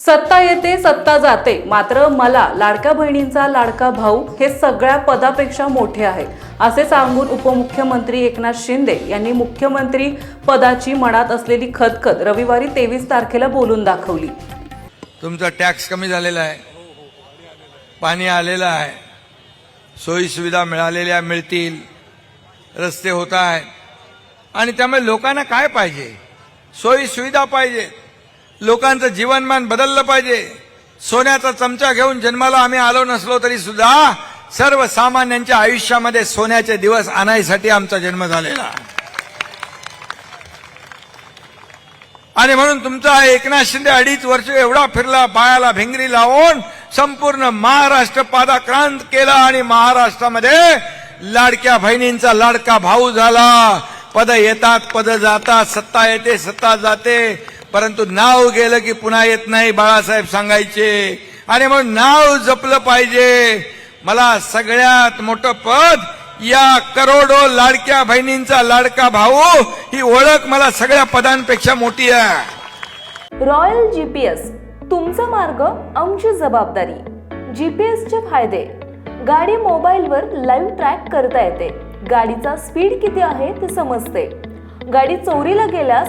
सत्ता येते सत्ता जाते. मात्र मला लाडक्या बहिणींचा लाडका भाऊ हे सगळ्या पदापेक्षा मोठे आहे असे सांगून उपमुख्यमंत्री एकनाथ शिंदे यांनी मुख्यमंत्री पदाची मनात असलेली खदखद रविवारी तेवीस तारखेला बोलून दाखवली. तुमचा टॅक्स कमी झालेला आहे. पाणी आलेलं आहे. सोयी सुविधा मिळालेल्या मिळतील. रस्ते होत आहेत. आणि त्यामुळे लोकांना काय पाहिजे? सोयी सुविधा पाहिजे लोकांचं जीवनमान बदललं पाहिजे. सोन्याचा चमचा घेऊन जन्माला आम्ही आलो नसलो तरी सुद्धा सर्वसामान्यांच्या आयुष्यामध्ये सोन्याचे दिवस आणायसाठी आमचा जन्म झालेला. आणि म्हणून तुमचा एकनाथ शिंदे अडीच वर्ष एवढा फिरला पायाला भिंगरी लावून संपूर्ण महाराष्ट्र पादाक्रांत केला आणि महाराष्ट्रामध्ये लाडक्या बहिणींचा लाडका भाऊ झाला. पद येतात पद जातात सत्ता येते सत्ता जाते. परंतु नाव गेलं की पुन्हा येत नाही बाळासाहेब सांगायचे. आणि मग नाव जपलं पाहिजे. मला सगळ्यात मोठं पद या करोडो लाडक्या बहिणींचा लाडका भाऊ ही ओळख मला सगळ्या पदांपेक्षा मोठी आहे. रॉयल जीपीएस तुमचा मार्ग आमची जबाबदारी. जीपीएसचे फायदे. गाडी मोबाईलवर लाईव्ह ट्रॅक करता येते. गाडीचा स्पीड किती आहे ते समजते. गाडी चोरीला गेल्यास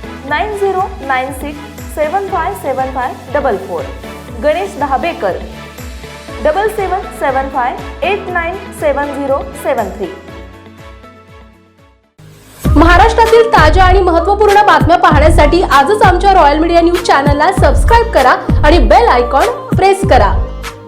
nine zero nine six seven five seven five double four Ganesh Dhabekar double seven seven five eight nine seven zero seven three महाराष्ट्रातील ताज्या आणि महत्त्वपूर्ण बातम्या पाहण्यासाठी आजच आमच्या रॉयल मीडिया न्यूज चॅनलला सबस्क्राईब करा आणि बेल आयकॉन प्रेस करा